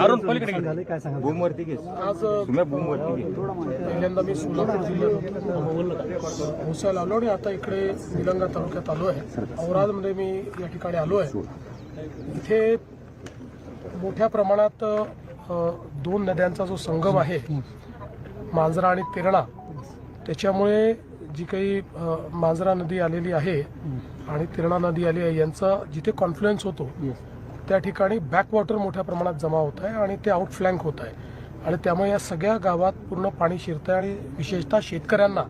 अरुण पलीकडे बूमवरती घे आज तुम्ही बूमवरती घे पहिल्यांदा मी सोलापूर जिल्ह्यात भोसायला आलो आणि आता इकडे निलंगा तालुक्यात आलो आहे. औरादमध्ये मी या ठिकाणी आलो आहे. इथे मोठ्या प्रमाणात दोन नद्यांचा जो संगम आहे मांजरा आणि तेरणा त्याच्यामुळे जी काही मांजरा नदी आलेली आहे आणि तिरणा नदी आली आहे यांचा जिथे कॉन्फ्लुएन्स होतो त्या ठिकाणी बॅकवॉटर मोठ्या प्रमाणात जमा होत आहे आणि ते आउटफ्लँक होत आहे. आणि त्यामुळे या सगळ्या गावात पूर्ण पाणी शिरतं आहे आणि विशेषतः शेतकऱ्यांना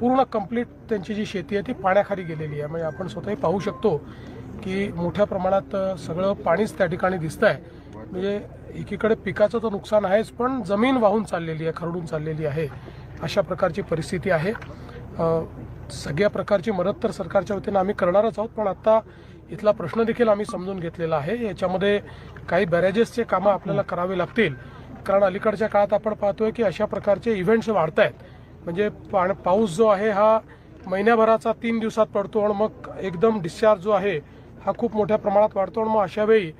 पूर्ण कंप्लीट त्यांची जी शेती आहे ती पाण्याखाली गेलेली आहे. म्हणजे आपण स्वतःही पाहू शकतो की मोठ्या प्रमाणात सगळं पाणीच त्या ठिकाणी दिसतं आहे म्हणजे एकीकडे पिकाचं तर नुकसान आहेच पण जमीन वाहून चाललेली आहे खरडून चाललेली आहे. अशा प्रकारची परिस्थिती आहे. सगळ्या प्रकारची मदत तर सरकारच्या वतीनं आम्ही करणारच आहोत पण आत्ता इथला प्रश्न देखील आम्ही समजून घेतलेला आहे. याच्यामध्ये काही बॅरेजेसचे कामं आपल्याला करावे लागतील. कारण अलीकडच्या काळात आपण पाहतोय की अशा प्रकारचे इव्हेंट्स वाढत आहेत. म्हणजे पाण पाऊस जो आहे हा महिन्याभराचा तीन दिवसात पडतो आणि मग एकदम डिस्चार्ज जो आहे हा खूप मोठ्या प्रमाणात वाढतो आणि मग अशावेळी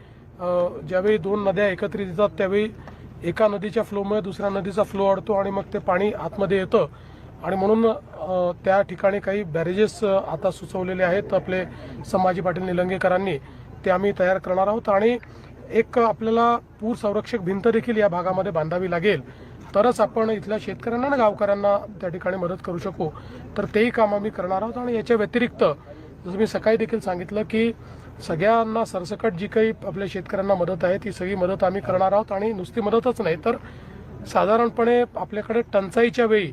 ज्यावेळी दोन नद्या एकत्रित येतात त्यावेळी एका नदीच्या फ्लोमुळे दुसऱ्या नदीचा फ्लो अडतो आणि मग ते पाणी आतमध्ये येतं. आणि म्हणून त्या ठिकाणी काही बॅरेजेस आता सुचवलेले आहेत. आपले संभाजी पाटील निलंगेकरांनी ते आम्ही तयार करणार आहोत. आणि एक आपल्याला पूर संरक्षक भिंत देखील या भागामध्ये बांधावी लागेल. तरच आपण इथल्या शेतकऱ्यांना आणि गावकऱ्यांना त्या ठिकाणी मदत करू शकू. तर तेही काम आम्ही करणार आहोत. आणि याच्या व्यतिरिक्त जसं मी सकाळी देखील सांगितलं की सगळ्यांना सरसकट जी काही आपल्या शेतकऱ्यांना मदत आहे ती सगळी मदत आम्ही करणार आहोत. आणि नुसती मदतच नाही तर साधारणपणे आपल्याकडे टंचाईच्या वेळी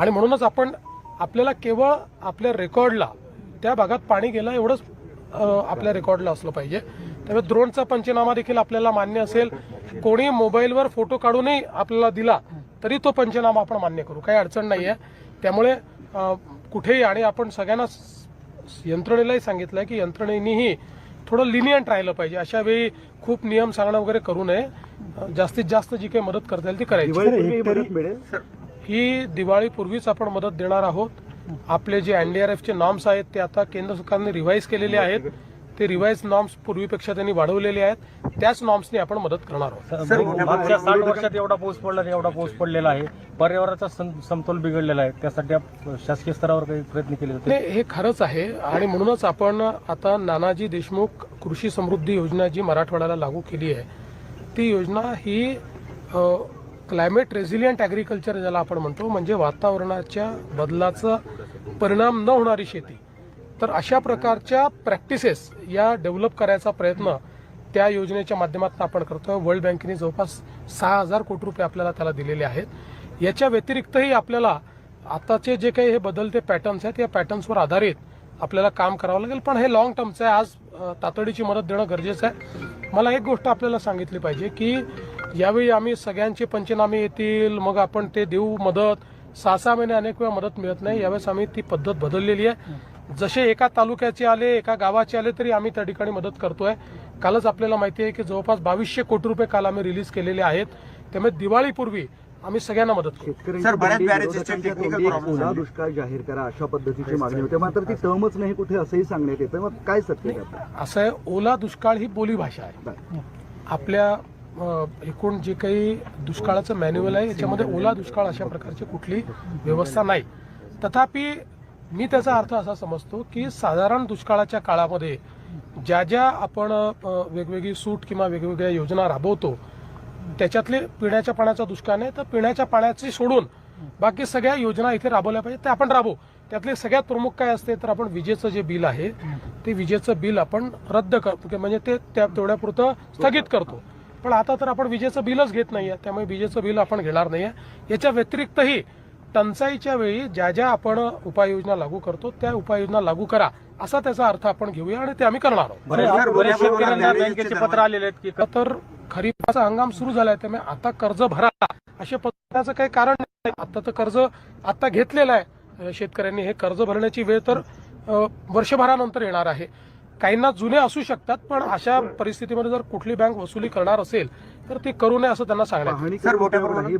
आणि म्हणूनच आपण आपल्याला केवळ आपल्या रेकॉर्डला त्या भागात पाणी गेलं एवढंच आपल्या रेकॉर्डला असलं पाहिजे. त्यामुळे द्रोणचा पंचनामा देखील आपल्याला मान्य असेल. कोणी मोबाईलवर फोटो काढूनही आपल्याला दिला तरी तो पंचनामा आपण मान्य करू. काही अडचण नाही आहे त्यामुळे कुठेही आणि आपण सगळ्यांना यंत्रणेलाही सांगितलं की यंत्रणेनीही थोडं लिनियंट राहिलं पाहिजे. अशा वेळी खूप नियम सांगणं वगैरे करू नये. जास्तीत जास्त जी काही मदत करता येईल ती करायची. ही दिवाळीपूर्वीच आपण मदत देणार आहोत. आपले जे एनडीआरएफचे नॉर्म्स आहेत ते आता केंद्र सरकारने रिवाईज केलेले आहेत. ते रिवाईज नॉर्म्स पूर्वीपेक्षा त्यांनी वाढवलेले आहेत. त्याच नॉर्म्सनी आपण मदत करणार आहोत. मागच्या साठ वर्षात एवढा पाऊस पडला एवढा पाऊस पडलेला आहे. पर्यावरणाचा समतोल बिघडलेला आहे. त्यासाठी शासकीय स्तरावर काही प्रयत्न केले जाते हे खरंच आहे. आणि म्हणूनच आपण आता नानाजी देशमुख कृषी समृद्धी योजना जी मराठवाड्याला लागू केली आहे ती योजना ही क्लायमेट रेझिलियंट ॲग्रिकल्चर ज्याला आपण म्हणतो म्हणजे वातावरणाच्या बदलाचा परिणाम न होणारी शेती. तर अशा प्रकारच्या प्रॅक्टिसेस या डेव्हलप करायचा प्रयत्न त्या योजनेच्या माध्यमातून आपण करतोय. वर्ल्ड बँकेने जवळपास सहा हजार कोटी रुपये आपल्याला त्याला दिलेले आहेत. याच्या व्यतिरिक्तही आपल्याला आताचे जे काही हे बदलते पॅटर्न्स आहेत या पॅटर्न्सवर आधारित आपल्याला काम करावं लागेल. पण हे लॉंग टर्मचं आहे. आज तातडीची मदत देणं गरजेचं आहे. मला एक गोष्ट आपल्याला सांगितली पाहिजे की यावेळी आम्ही सगळ्यांचे पंचनामे येतील मग आपण ते देऊ मदत. सहा सहा महिने अनेक वेळा मदत मिळत नाही. यावेळेस आम्ही ती पद्धत बदललेली आहे. जसे एका तालुक्याचे आले एका गावाचे आले तरी आम्ही त्या ठिकाणी मदत करतोय. कालच आपल्याला माहिती आहे की जवळपास बावीसशे कोटी रुपये काल आम्ही रिलीज केलेले आहेत. त्यामुळे दिवाळीपूर्वी आम्ही सगळ्यांना मदत करू. दुष्काळ जाहीर करा अशा पद्धतीची मागणी होते. मात्र ती टर्मच नाही कुठे असंही सांगण्यात येतं मग काय सत्य? असं आहे ओला दुष्काळ ही बोलीभाषा आहे. बरं. आपल्या एकूण जे काही दुष्काळाचं मॅन्युअल आहे याच्यामध्ये ओला दुष्काळ अशा प्रकारची कुठली व्यवस्था नाही. तथापि मी त्याचा अर्थ असा समजतो की साधारण दुष्काळाच्या काळामध्ये ज्या ज्या आपण वेगवेगळी सूट किंवा वेगवेगळ्या योजना राबवतो त्याच्यातले पिण्याच्या पाण्याचा दुष्काळ नाही तर पिण्याच्या पाण्याची सोडून बाकी सगळ्या योजना इथे राबवल्या पाहिजे ते आपण राबवू. त्यातले सगळ्यात प्रमुख काय असते तर आपण विजेचं जे बिल आहे ते विजेचं बिल आपण रद्द करतो म्हणजे ते त्या तेवढ्यापुरतं स्थगित करतो. पण आता तर आपण विजेचं बिलच घेत नाहीये. त्यामुळे विजेचं बिल आपण घेणार नाहीये. याच्या व्यतिरिक्तही टंचाईच्या वेळी ज्या ज्या आपण उपाययोजना लागू करतो त्या उपाययोजना लागू करा असा त्याचा अर्थ आपण घेऊया आणि ते आम्ही करणार आहोत. बऱ्याच बँकेचे पत्र आलेले आहेत की तर खरीपाचा हंगाम सुरू झालाय त्यामुळे आता कर्ज भरा. अशा पद्धतीचं काही कारण नाही. आता तर कर्ज आता घेतलेलं आहे. शेतकऱ्यांनी हे कर्ज भरण्याची वेळ तर वर्षभरानंतर येणार आहे. काहींना जुने असू शकतात पण अशा परिस्थितीमध्ये जर कुठली बँक वसुली करणार असेल तर ती करू नये असं त्यांना सांगण्यात